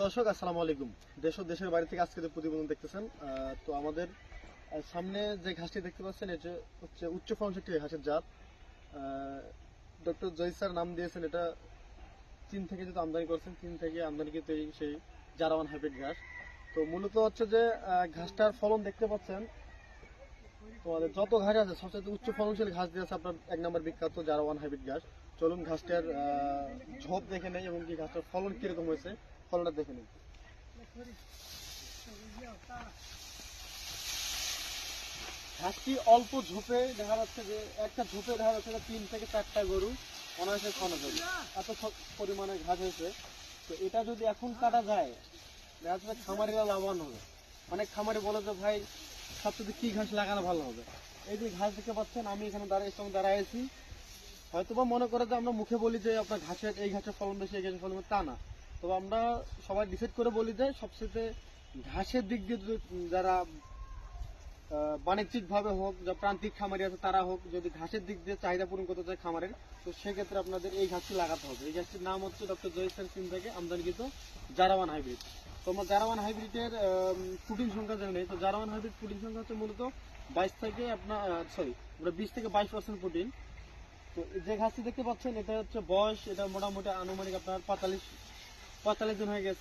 দর্শক, আসসালামু আলাইকুম। দেশ ও দেশের বাইরে থেকে আজকে যে প্রতিবেদন দেখতেছেন তো আমাদের সামনে যে ঘাসটি দেখতে পাচ্ছেন, এটা হচ্ছে উচ্চ ফলনশীল একটি ঘাসের জাত। ডক্টর জয় নাম দিয়েছেন, এটা চীন থেকে যেহেতু আমদানি করছেন, চীন থেকে আমদানি কিন্তু এই সেই জারাওয়ান হাইব্রিড ঘাস। তো মূলত হচ্ছে যে ঘাসটার ফলন দেখতে পাচ্ছেন তোমাদের যত ঘাস আছে সবচেয়ে উচ্চ ফলনশীল ঘাস দিয়ে আছে আপনার এক নম্বর বিখ্যাত জারাওয়ান হাইব্রিড ঘাস। চলুন ঘাসটার ঝোপ দেখে নেই এবং কি ঘাসটার ফলন কীরকম হয়েছে ফলনটা দেখে নেই ঘাসটি অল্প ঝোপে দেখা যাচ্ছে যে, একটা ঝোপে দেখা যাচ্ছে তিন থেকে চারটা গরু অনায়াসে খাওয়ানো যাবে। এত পরিমাণে ঘাস হয়েছে। তো এটা যদি এখন কাটা যায়, দেখা যাচ্ছে খামারিরা লাভবান হবে। অনেক খামারি বলে যে, ভাই, সবচেয়ে কি ঘাস লাগানো ভালো হবে? এই যে ঘাস দেখতে পাচ্ছেন, আমি এখানে দাঁড়িয়ে সঙ্গে দাঁড়ায় আছি। হয়তোবা মনে করে যে আমরা মুখে বলি যে, আপনার ঘাসের, এই ঘাসের ফলন বেশি, এই ঘাসের ফলন তা না। তবে আমরা সবাই ডিসাইড করে বলি যে সবচেয়ে ঘাসের দিক দিয়ে যারা বাণিজ্যিক ভাবে হোক, যা প্রান্তিক খামারি আছে তারা হোক, যদি ঘাসের দিক দিয়ে চাহিদা পূরণ করতে চায় খামারের, তো সেক্ষেত্রে আপনাদের এই ঘাসটি লাগাতে হবে। এই ঘাসটির নাম হচ্ছে ডক্টর জয়সান সিং থেকে আমদানিকৃত জারাওয়ান হাইব্রিড। তো আমরা জারাওয়ান হাইব্রিডের ফুটিং সংখ্যা জেনে তো জারাওয়ান হাইব্রিড ফুটিং সংখ্যা হচ্ছে মূলত বাইশ থেকে আপনার সরি আমরা বিশ থেকে বাইশ পার্সেন্ট ফুটিং তো যে ঘাসটি দেখতে পাচ্ছেন, এটা হচ্ছে বয়স, এটা মোটামুটি আনুমানিক আপনার পঁয়তাল্লিশ পঁয়তাল্লিশ দিন হয়ে গেছে।